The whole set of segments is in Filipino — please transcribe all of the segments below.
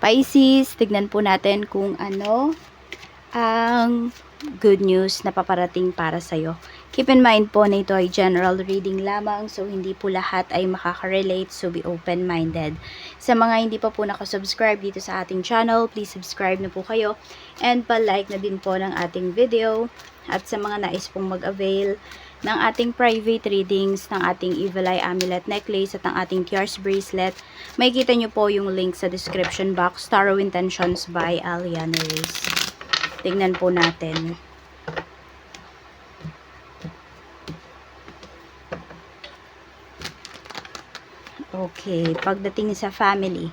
Pisces, tignan po natin kung ano ang good news na paparating para sa'yo. Keep in mind po na ito ay general reading lamang so hindi po lahat ay makaka-relate so be open-minded. Sa mga hindi pa po nakasubscribe dito sa ating channel, please subscribe na po kayo and pa-like na din po ng ating video at sa mga nais pong mag-avail ng ating private readings, ng ating Evil Eye Amulet Necklace at ng ating Tears Bracelet, may kita nyo po yung link sa description box, Tarot Intentions by Aliana Reyes. Tingnan po natin. Okay, pagdating sa family,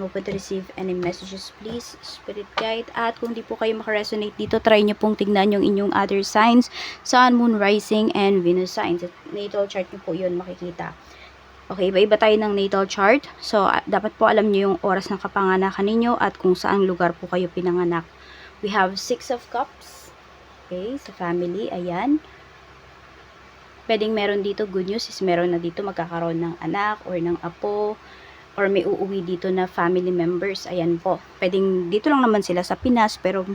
open to receive any messages please, spirit guide. At kung di po kayo makaresonate dito, try nyo pong tignan yung inyong other signs, sun, moon, rising, and Venus signs. At natal chart nyo po yun makikita. Okay, iba-iba tayo ng natal chart. So, dapat po alam nyo yung oras ng kapanganakan ninyo at kung saang lugar po kayo pinanganak. We have Six of Cups. Okay, sa family, ayan. Pwedeng meron dito, good news is meron na dito magkakaroon ng anak or ng apo or may uuwi dito na family members. Ayan po. Pwedeng dito lang naman sila sa Pinas pero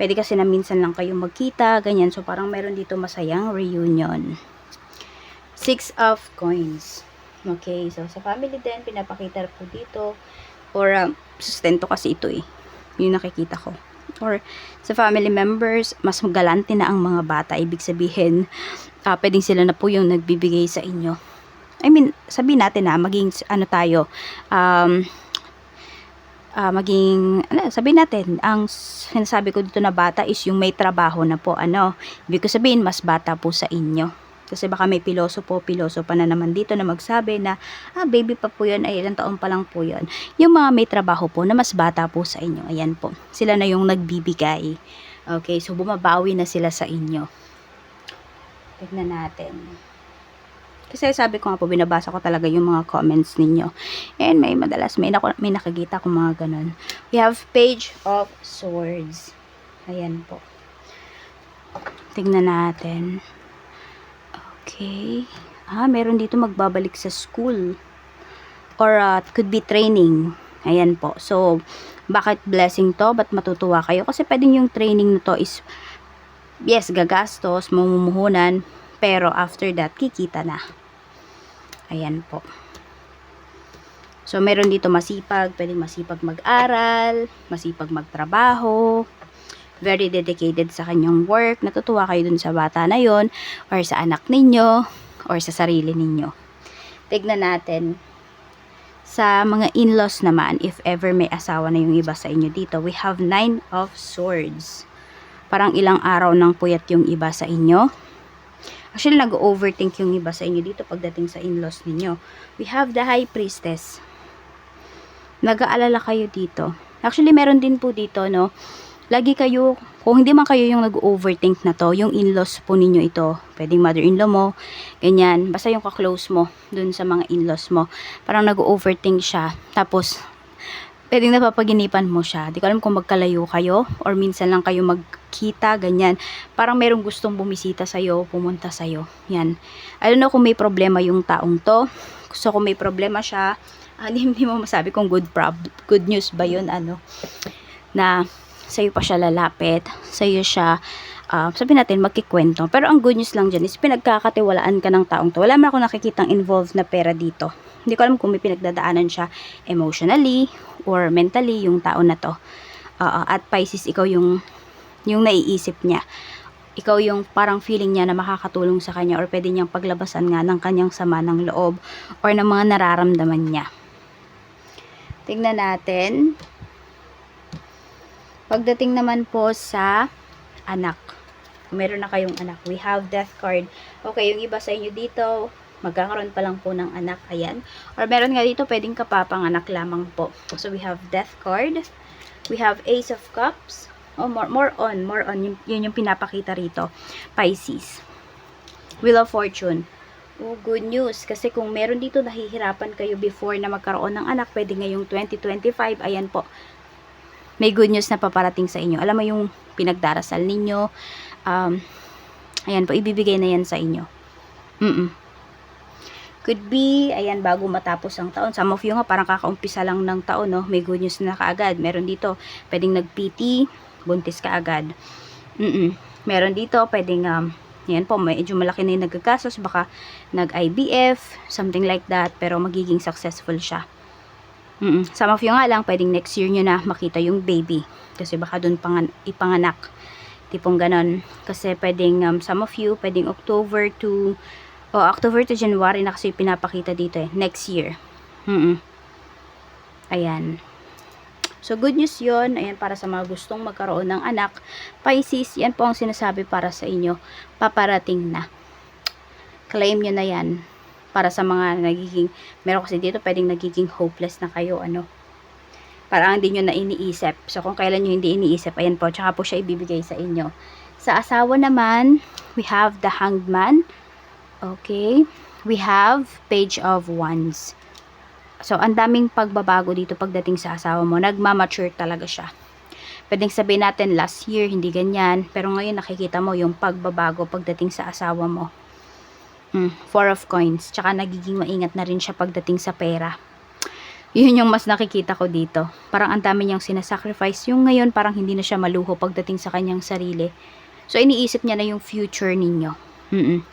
pwede kasi na minsan lang kayo magkita, ganyan. So parang meron dito masayang reunion. Six of coins. Okay, so sa family din, pinapakita po dito or um, sustento kasi ito eh. Yung nakikita ko or sa family members, mas galante na ang mga bata. Ibig sabihin, uh, pwedeng sila na po yung nagbibigay sa inyo. I mean, sabihin natin na maging ano tayo, um, uh, maging, ano, sabihin natin, ang sinasabi ko dito na bata is yung may trabaho na po, ano, ibig ko sabihin, mas bata po sa inyo. Kasi baka may piloso po, piloso pa na naman dito na magsabi na, ah, baby pa po yun, ay ilang taon pa lang po yun. Yung mga may trabaho po na mas bata po sa inyo, ayan po. Sila na yung nagbibigay. Okay, so bumabawi na sila sa inyo. Tignan natin. Kasi sabi ko nga po, binabasa ko talaga yung mga comments ninyo. And may madalas, may, naku, may nakikita ko mga ganun. We have Page of Swords. Ayan po. Tignan natin. Okay. Ah, meron dito magbabalik sa school. Or uh, could be training. Ayan po. So, bakit blessing to? Ba't matutuwa kayo? Kasi pwedeng yung training na to is, yes, gagastos, mamumuhunan, pero after that, kikita na. Ayan po. So, meron dito masipag, pwedeng masipag mag-aral, masipag magtrabaho, very dedicated sa kanyang work, natutuwa kayo dun sa bata na yon or sa anak ninyo, or sa sarili ninyo. Tignan natin, sa mga in-laws naman, if ever may asawa na yung iba sa inyo dito, we have nine of swords. Parang ilang araw nang puyat yung iba sa inyo. Actually, nag-overthink yung iba sa inyo dito pagdating sa in-laws ninyo. We have the high priestess. Nag-aalala kayo dito. Actually, meron din po dito, no? Lagi kayo, kung hindi man kayo yung nag-overthink na to, yung in-laws po ninyo ito, pwedeng mother-in-law mo, ganyan, basta yung ka-close mo, dun sa mga in-laws mo, parang nag-overthink siya, tapos, pwedeng napapaginipan mo siya, di ko alam kung magkalayo kayo, or minsan lang kayo magkita, ganyan, parang merong gustong bumisita sa'yo, pumunta sa'yo, yan, I don't know kung may problema yung taong to, so kung may problema siya, ah, hindi, hindi mo masabi kung good, prob good news ba yun, ano, na sa'yo pa siya lalapit, sa'yo siya, uh, sabihin natin, magkikwento. Pero ang good news lang dyan is pinagkakatiwalaan ka ng taong to. Wala man ako nakikitang involved na pera dito. Hindi ko alam kung may pinagdadaanan siya emotionally or mentally yung tao na to. Uh, at Pisces, ikaw yung, yung naiisip niya. Ikaw yung parang feeling niya na makakatulong sa kanya or pwede niyang paglabasan nga ng kanyang sama ng loob or ng mga nararamdaman niya. Tingnan natin. Pagdating naman po sa anak. Meron na kayong anak, we have death card. Okay, yung iba sa inyo dito, magkakaroon pa lang po ng anak, ayan. Or meron nga dito, pwedeng kapapanganak lamang po. So, we have death card. We have ace of cups. Oh, more, more on, more on. Yun, yun yung pinapakita rito. Pisces. Wheel of fortune. Oh, good news. Kasi kung meron dito nahihirapan kayo before na magkaroon ng anak, pwede ngayong 2025, ayan po, may good news na paparating sa inyo. Alam mo yung pinagdarasal ninyo, um, ayan po, ibibigay na yan sa inyo. Mm. Could be, ayan, bago matapos ang taon. Some of you nga, parang kakaumpisa lang ng taon, no? May good news na kaagad. Meron dito, pwedeng nag-PT, buntis ka agad. Mm Meron dito, pwedeng, um, yan po, medyo malaki na yung nagkakasos, baka nag-IBF, something like that, pero magiging successful siya. Mm Some of you nga lang, pwedeng next year nyo na makita yung baby. Kasi baka dun pangan ipanganak. Tipong ganon. Kasi pwedeng, um, some of you, pwedeng October to, o October to January na kasi pinapakita dito eh. Next year. Mm Ayan. So, good news yon Ayan, para sa mga gustong magkaroon ng anak. Pisces, yan po ang sinasabi para sa inyo. Paparating na. Claim nyo na yan. Para sa mga nagiging, meron kasi dito, pwedeng nagiging hopeless na kayo, ano. Parang hindi nyo na iniisip. So, kung kailan nyo hindi iniisip, ayan po, tsaka po siya ibibigay sa inyo. Sa asawa naman, we have the hanged man. Okay. We have page of wands. So, ang daming pagbabago dito pagdating sa asawa mo. Nagmamature talaga siya. Pwedeng sabihin natin last year, hindi ganyan. Pero ngayon nakikita mo yung pagbabago pagdating sa asawa mo. Hmm, four of coins. Tsaka nagiging maingat na rin siya pagdating sa pera. Yun yung mas nakikita ko dito. Parang ang dami niyang sinasacrifice. Yung ngayon parang hindi na siya maluho pagdating sa kanyang sarili. So, iniisip niya na yung future ninyo. Mm-mm.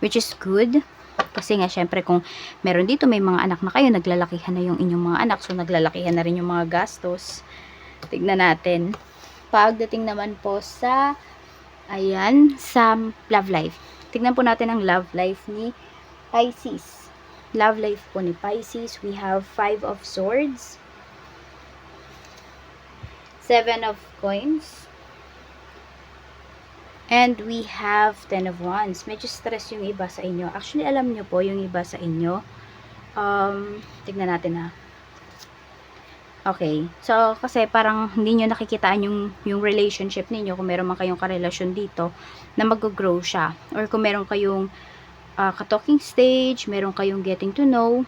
Which is good. Kasi nga, syempre, kung meron dito, may mga anak na kayo, naglalakihan na yung inyong mga anak. So, naglalakihan na rin yung mga gastos. Tignan natin. Pagdating naman po sa, ayan, sa love life. Tignan po natin ang love life ni Pisces. Love life po ni Pisces, we have five of swords, seven of coins, And we have 10 of wands. Medyo stress yung iba sa inyo. Actually, alam nyo po yung iba sa inyo. Um, tignan natin ha. Okay. So, kasi parang hindi nyo nakikitaan yung, yung relationship ninyo kung meron man kayong karelasyon dito na mag-grow siya. Or kung meron kayong uh, ka-talking stage, meron kayong getting to know,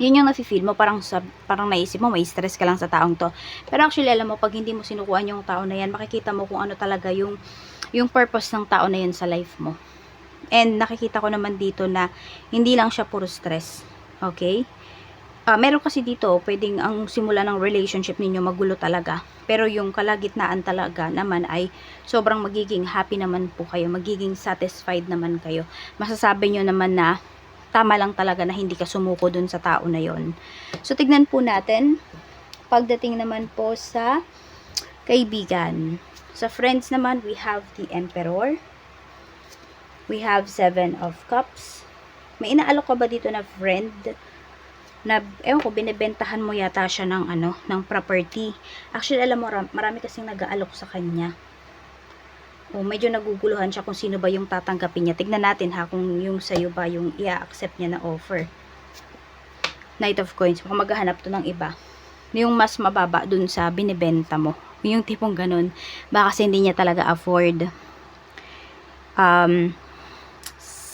yun yung nafe-feel mo, parang, sa, parang naisip mo, may stress ka lang sa taong to. Pero actually, alam mo, pag hindi mo sinukuhan yung tao na yan, makikita mo kung ano talaga yung yung purpose ng tao na yun sa life mo. And nakikita ko naman dito na hindi lang siya puro stress. Okay? Uh, meron kasi dito, pwedeng ang simula ng relationship ninyo magulo talaga. Pero yung kalagitnaan talaga naman ay sobrang magiging happy naman po kayo. Magiging satisfied naman kayo. Masasabi nyo naman na tama lang talaga na hindi ka sumuko dun sa tao na yon. So, tignan po natin. Pagdating naman po sa kaibigan. Sa friends naman, we have the Emperor. We have Seven of Cups. May inaalok ka ba dito na friend? Na, ewan ko, binibentahan mo yata siya ng, ano, ng property. Actually, alam mo, marami kasing nag-aalok sa kanya. O, medyo naguguluhan siya kung sino ba yung tatanggapin niya. Tignan natin ha, kung yung sa'yo ba yung i-accept niya na offer. Knight of Coins. Baka maghahanap to ng iba. Yung mas mababa dun sa binibenta mo. Yung tipong ganun. Baka kasi hindi niya talaga afford. Um,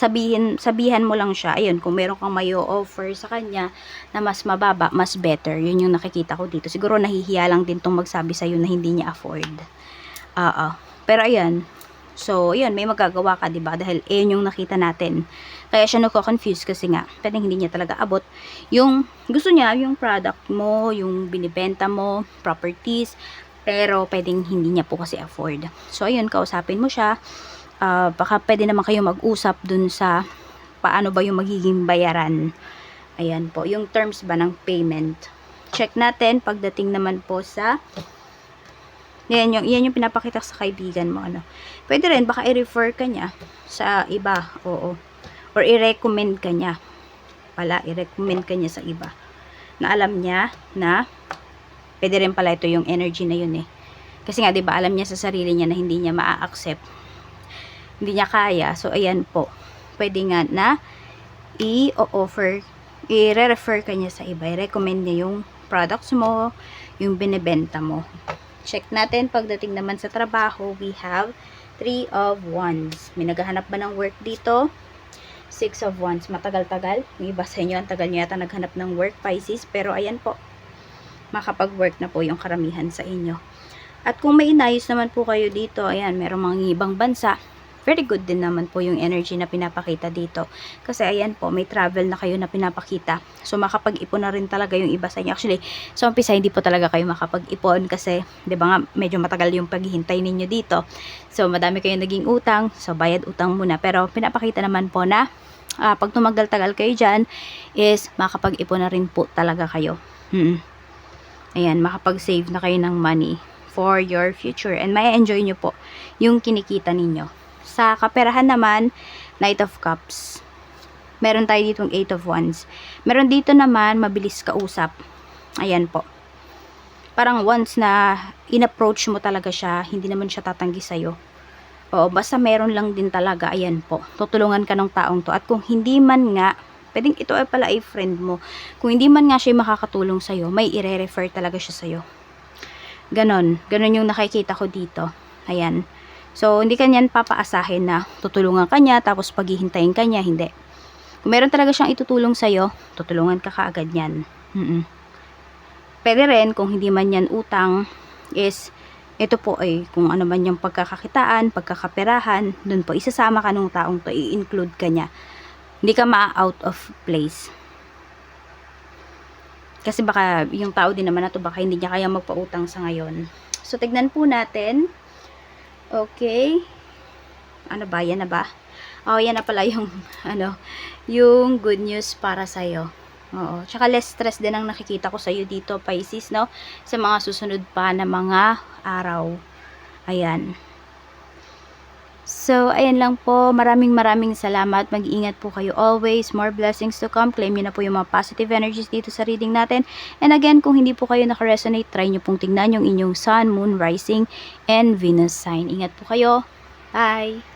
sabihin, sabihan mo lang siya, ayun, kung meron kang may offer sa kanya na mas mababa, mas better. Yun yung nakikita ko dito. Siguro nahihiya lang din tong magsabi sa'yo na hindi niya afford. Oo. Pero ayan, So, ayun, may magagawa ka, 'di ba? Dahil ayun yung nakita natin. Kaya siya nagko-confuse kasi nga, pwedeng hindi niya talaga abot yung gusto niya, yung product mo, yung binibenta mo, properties, pero pwedeng hindi niya po kasi afford. So, ayun, kausapin mo siya. Uh, baka pwede naman kayo mag-usap dun sa paano ba yung magiging bayaran. Ayan po, yung terms ba ng payment. Check natin pagdating naman po sa yan yung, yan yung pinapakita sa kaibigan mo. Ano. Pwede rin, baka i-refer ka niya sa iba. Oo. Or i-recommend ka niya. Pala, i-recommend ka niya sa iba. Na alam niya na pwede rin pala ito yung energy na yun eh. Kasi nga, di ba alam niya sa sarili niya na hindi niya maa-accept. Hindi niya kaya. So, ayan po. Pwede nga na i-offer, i-refer ka niya sa iba. I-recommend niya yung products mo, yung binibenta mo. Check natin. Pagdating naman sa trabaho, we have 3 of Wands. May naghahanap ba ng work dito? 6 of Wands. Matagal-tagal. Yung iba sa inyo, ang tagal nyo yata naghanap ng work, Pisces. Pero ayan po, makapag-work na po yung karamihan sa inyo. At kung may inayos naman po kayo dito, ayan, merong mga ibang bansa, very good din naman po yung energy na pinapakita dito. Kasi ayan po, may travel na kayo na pinapakita. So makapag-ipon na rin talaga yung iba sa inyo. Actually, sa umpisa hindi po talaga kayo makapag-ipon kasi 'di ba nga medyo matagal yung paghihintay ninyo dito. So madami kayong naging utang, so bayad utang muna. Pero pinapakita naman po na ah, pag tumagal-tagal kayo dyan, is makapag-ipon na rin po talaga kayo. Hmm. Ayan, makapag-save na kayo ng money for your future. And may enjoy nyo po yung kinikita ninyo. Sa kaperahan naman, Knight of Cups. Meron tayo ditong Eight of Wands. Meron dito naman, mabilis kausap. Ayan po. Parang once na in-approach mo talaga siya, hindi naman siya tatanggi sa'yo. Oo, basta meron lang din talaga, ayan po. Tutulungan ka ng taong to. At kung hindi man nga, pwedeng ito ay pala ay friend mo. Kung hindi man nga siya makakatulong sa'yo, may ire-refer talaga siya sa'yo. Ganon. Ganon yung nakikita ko dito. Ayan. So, hindi kanyan papaasahin na tutulungan kanya, tapos paghihintayin kanya, hindi. Kung meron talaga siyang itutulong sa'yo, tutulungan ka kaagad yan. Mm Pwede rin, kung hindi man yan utang, is, ito po ay kung ano man yung pagkakakitaan, pagkakaperahan, dun po isasama ka ng taong to, i-include ka niya. Hindi ka ma-out of place. Kasi baka yung tao din naman na to, baka hindi niya kaya magpautang sa ngayon. So, tignan po natin. Okay. Ano ba? Yan na ba? Oh, yan na pala yung, ano, yung good news para sa'yo. Oo. Tsaka less stress din ang nakikita ko sa'yo dito, Pisces, no? Sa mga susunod pa na mga araw. Ayan. So, ayan lang po. Maraming maraming salamat. Mag-iingat po kayo always. More blessings to come. Claim nyo na po yung mga positive energies dito sa reading natin. And again, kung hindi po kayo nakaresonate, try nyo pong tingnan yung inyong sun, moon, rising, and Venus sign. Ingat po kayo. Bye!